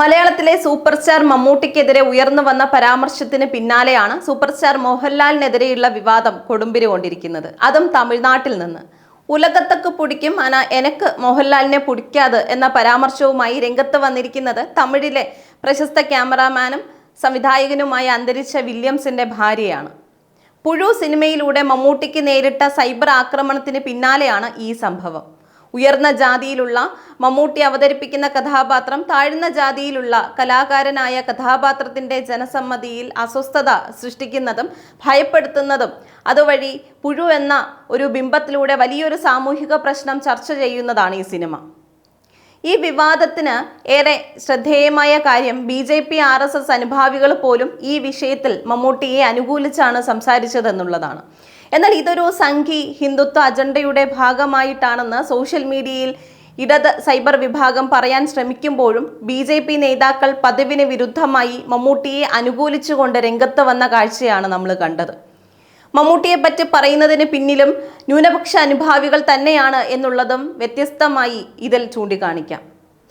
മലയാളത്തിലെ super star മമ്മൂട്ടിക്കെതിരെ ഉയർന്നു വന്ന പരാമർശത്തിന് പിന്നാലെയാണ് സൂപ്പർ സ്റ്റാർ മോഹൻലാലിനെതിരെയുള്ള വിവാദം കൊടുമ്പിരി കൊണ്ടിരിക്കുന്നത്. അതും തമിഴ്നാട്ടിൽ നിന്ന്. ഉലകത്തൊക്കെ പുടിക്കും അന എനക്ക് മോഹൻലാലിനെ പുടിക്കാതെ എന്ന പരാമർശവുമായി രംഗത്ത് വന്നിരിക്കുന്നത് തമിഴിലെ പ്രശസ്ത ക്യാമറാമാനും സംവിധായകനുമായ അന്തരിച്ച വില്യംസിന്റെ ഭാര്യയാണ്. പുഴു സിനിമയിലൂടെ മമ്മൂട്ടിക്ക് നേരിട്ട സൈബർ ആക്രമണത്തിന് പിന്നാലെയാണ് ഈ സംഭവം. ഉയർന്ന ജാതിയിലുള്ള മമ്മൂട്ടി അവതരിപ്പിക്കുന്ന കഥാപാത്രം താഴ്ന്ന ജാതിയിലുള്ള കലാകാരനായ കഥാപാത്രത്തിന്റെ ജനസമ്മതിയിൽ അസ്വസ്ഥത സൃഷ്ടിക്കുന്നതും ഭയപ്പെടുത്തുന്നതും അതുവഴി പുഴു എന്ന ഒരു ബിംബത്തിലൂടെ വലിയൊരു സാമൂഹിക പ്രശ്നം ചർച്ച ചെയ്യുന്നതാണ് ഈ സിനിമ. ഈ വിവാദത്തിന് ഏറെ ശ്രദ്ധേയമായ കാര്യം B J P R S S അനുഭാവികൾ പോലും ഈ വിഷയത്തിൽ മമ്മൂട്ടിയെ അനുകൂലിച്ചാണ് സംസാരിച്ചതെന്നുള്ളതാണ്. എന്നാൽ ഇതൊരു സംഘി ഹിന്ദുത്വ അജണ്ടയുടെ ഭാഗമായിട്ടാണെന്ന് സോഷ്യൽ മീഡിയയിൽ ഇടത് സൈബർ വിഭാഗം പറയാൻ ശ്രമിക്കുമ്പോഴും ബി ജെ പി നേതാക്കൾ പതിവിന് വിരുദ്ധമായി മമ്മൂട്ടിയെ അനുകൂലിച്ചുകൊണ്ട് രംഗത്ത് വന്ന കാഴ്ചയാണ് നമ്മൾ കണ്ടത്. മമ്മൂട്ടിയെ പറ്റി പറയുന്നതിന് പിന്നിലും ന്യൂനപക്ഷ അനുഭാവികൾ തന്നെയാണ് എന്നുള്ളതും വ്യത്യസ്തമായി ഇതിൽ ചൂണ്ടിക്കാണിക്കാം.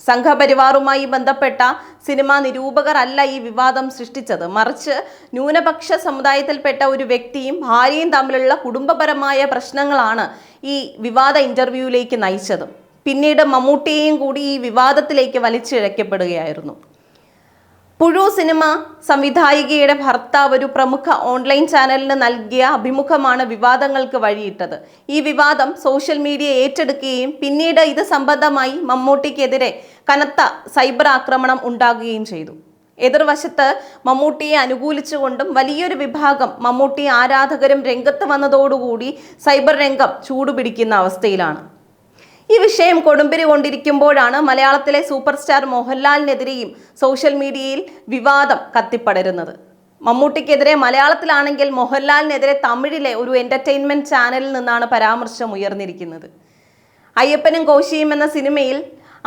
സംഘപരിവാറുമായി ബന്ധപ്പെട്ട സിനിമാ നിരൂപകർ അല്ല ഈ വിവാദം സൃഷ്ടിച്ചത്. മറിച്ച് ന്യൂനപക്ഷ സമുദായത്തിൽപ്പെട്ട ഒരു വ്യക്തിയും ഭാര്യയും തമ്മിലുള്ള കുടുംബപരമായ പ്രശ്നങ്ങളാണ് ഈ വിവാദ ഇന്റർവ്യൂവിലേക്ക് നയിച്ചത്. പിന്നീട് മമ്മൂട്ടിയെയും കൂടി ഈ വിവാദത്തിലേക്ക് വലിച്ചിഴക്കപ്പെടുകയായിരുന്നു. പുഴു സിനിമ സംവിധായികയുടെ ഭർത്താവ് ഒരു പ്രമുഖ ഓൺലൈൻ ചാനലിന് നൽകിയ അഭിമുഖമാണ് വിവാദങ്ങൾക്ക് വഴിയിട്ടത്. ഈ വിവാദം സോഷ്യൽ മീഡിയ ഏറ്റെടുക്കുകയും പിന്നീട് ഇത് സംബന്ധമായി മമ്മൂട്ടിക്കെതിരെ കനത്ത സൈബർ ആക്രമണം ഉണ്ടാകുകയും ചെയ്തു. എതിർവശത്ത് മമ്മൂട്ടിയെ അനുകൂലിച്ചുകൊണ്ടും വലിയൊരു വിഭാഗം മമ്മൂട്ടി ആരാധകരും രംഗത്ത് വന്നതോടുകൂടി സൈബർ രംഗം ചൂടുപിടിക്കുന്ന അവസ്ഥയിലാണ്. ഈ വിഷയം കൊടുമ്പിരി കൊണ്ടിരിക്കുമ്പോഴാണ് മലയാളത്തിലെ സൂപ്പർ സ്റ്റാർ മോഹൻലാലിനെതിരെയും സോഷ്യൽ മീഡിയയിൽ വിവാദം കത്തിപ്പടരുന്നത്. മമ്മൂട്ടിക്കെതിരെ മലയാളത്തിലാണെങ്കിൽ മോഹൻലാലിനെതിരെ തമിഴിലെ ഒരു എന്റർടൈൻമെന്റ് ചാനലിൽ നിന്നാണ് പരാമർശം ഉയർന്നിരിക്കുന്നത്. അയ്യപ്പനും കോശിയും എന്ന സിനിമയിൽ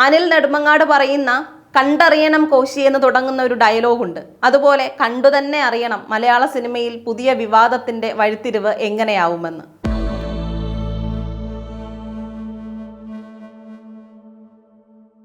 അനിൽ നെടുമങ്ങാട് പറയുന്ന കണ്ടറിയണം കോശി എന്ന് തുടങ്ങുന്ന ഒരു ഡയലോഗുണ്ട് അതുപോലെ കണ്ടു തന്നെ അറിയണം മലയാള സിനിമയിൽ പുതിയ വിവാദത്തിന്റെ വഴിത്തിരിവ് എങ്ങനെയാവുമെന്ന്.